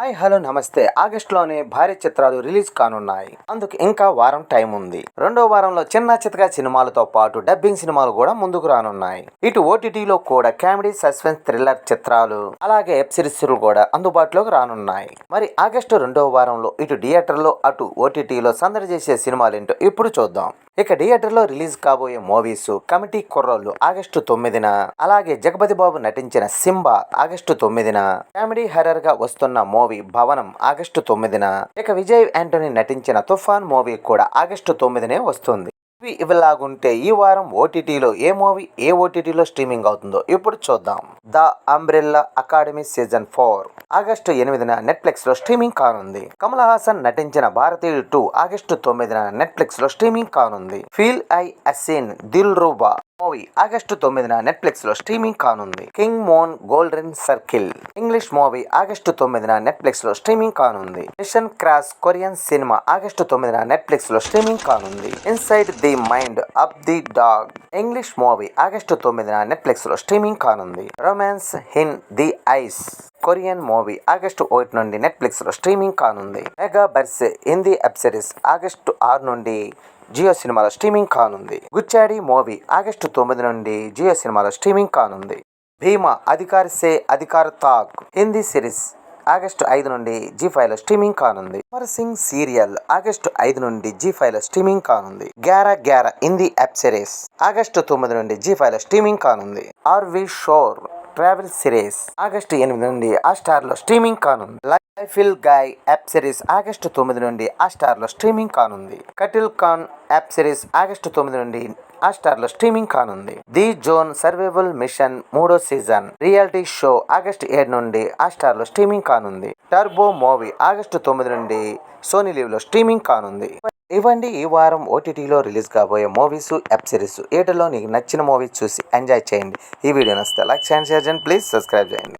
Hi hello నమస్తే. ఆగస్టులోనే భారీ చిత్రాలు రిలీజ్ కానున్నాయి. అందుకు ఇంకా వారం టైం ఉంది. రెండో వారంలో చిన్న చితక సినిమాలతో పాటు డబ్బింగ్ సినిమాలు కూడా ముందుకు రానున్నాయి. ఇటు ఓటీటీలో కూడా కామెడీ సస్పెన్స్ థ్రిల్లర్ చిత్రాలు అలాగే వెబ్ సిరీస్లు కూడా అందుబాటులోకి రానున్నాయి. మరి ఆగస్టు రెండో వారంలో ఇటు థియేటర్లో అటు ఓటీటీలో సందడి చేసే సినిమాలు ఏంటో ఇప్పుడు చూద్దాం. ఇక థియేటర్లో రిలీజ్ కాబోయే మూవీస్ కమిటీ కుర్రోళ్ళు ఆగస్టు తొమ్మిదిన అలాగే జగపతి బాబు నటించిన సింబా ఆగస్టు తొమ్మిదిన కామెడీ హర్రర్గా వస్తున్న మూవీ భవనం ఆగస్టు తొమ్మిదిన ఇక విజయ్ యాంటోనీ నటించిన తుఫాన్ మూవీ కూడా ఆగస్టు తొమ్మిదినే వస్తుంది. ఇవి ఇవిలాగుంటే ఈ వారం ఓటీటీలో ఏ మూవీ ఏ ఓటీటీలో స్ట్రీమింగ్ అవుతుందో ఇప్పుడు చూద్దాం. The umbrella academy season four. August ఎనిమిదిన నెట్ఫ్లిక్స్లో స్ట్రీమింగ్ కానుంది. కమల్ హాసన్ నటించిన భారతీయుడు టూ ఆగస్టు తొమ్మిదిన నెట్ఫ్లిక్స్లో స్ట్రీమింగ్ కానుంది. Phir Aayi Haseen Dilruba movie August తొమ్మిదిన నెట్ఫ్లిక్స్లో స్ట్రీమింగ్ కానుంది. Kingsman golden circle. English movie August తొమ్మిదిన నెట్ఫ్లిక్స్లో స్ట్రీమింగ్ కానుంది. మిషన్ క్రాస్ కొరియన్ సినిమా ఆగస్టు తొమ్మిదిన నెట్ఫ్లిక్స్లో స్ట్రీమింగ్ కానుంది. Inside the mind of the dog. English movie August తొమ్మిదిన నెట్ఫ్లిక్స్లో స్ట్రీమింగ్ కానుంది. Romance in the eyes. Korean movie August ఒకటి నుండి నెట్ఫ్లిక్స్లో స్ట్రీమింగ్ కానుంది. మెగా బర్స్ హిందీ వెబ్ సిరీస్ ఆగస్టు ఆరు నుండి జియో సినిమాలో స్ట్రీమింగ్ కానుంది. గుచ్చాడి మూవీ ఆగస్టు తొమ్మిది నుండి జియో సినిమాలో స్ట్రీమింగ్ కానుంది. భీమా అధికారి సే అధికార తాక్ హిందీ సిరీస్ ఆగస్టు ఐదు నుండి జీ ఫైవ్లో స్ట్రీమింగ్ కానుంది. అమర్ సింగ్ సీరియల్ ఆగస్టు ఐదు నుండి జీ ఫైవ్లో స్ట్రీమింగ్ కానుంది. Gyaarah Gyaarah Hindi web series August తొమ్మిది నుండి జీ ఫైవ్లో స్ట్రీమింగ్ కానుంది. RV shore travel series August ఎనిమిది నుండి ఆ స్టార్లో స్ట్రీమింగ్ కానుంది. లైఫిల్ గాయ్ యాప్ సిరీస్ ఆగస్టు తొమ్మిది నుండి ఆ స్టార్లో స్ట్రీమింగ్ కానుంది. కటిల్ ఖాన్ యాప్ సిరీస్ ఆగస్టు తొమ్మిది నుండి ఆ స్టార్లో స్ట్రీమింగ్ కానుంది. ది జోన్ సర్వైవల్ మిషన్ మూడో సీజన్ రియాలిటీ షో ఆగస్టు ఏడు నుండి ఆ స్టార్లో స్ట్రీమింగ్ కానుంది. టర్బో మూవీ ఆగస్టు తొమ్మిది నుండి సోనీ లీవ్లో స్ట్రీమింగ్ కానుంది. ఇవ్వండి. ఈ వారం ఓటీటీలో రిలీజ్ కాబోయే మూవీస్ వెబ్ సిరీస్ ఏటిలో నీకు నచ్చిన మూవీస్ చూసి ఎంజాయ్ చేయండి. ఈ వీడియో నచ్చితే లైక్ చేయండి షేర్ చేయండి ప్లీజ్ సబ్స్క్రైబ్ చేయండి.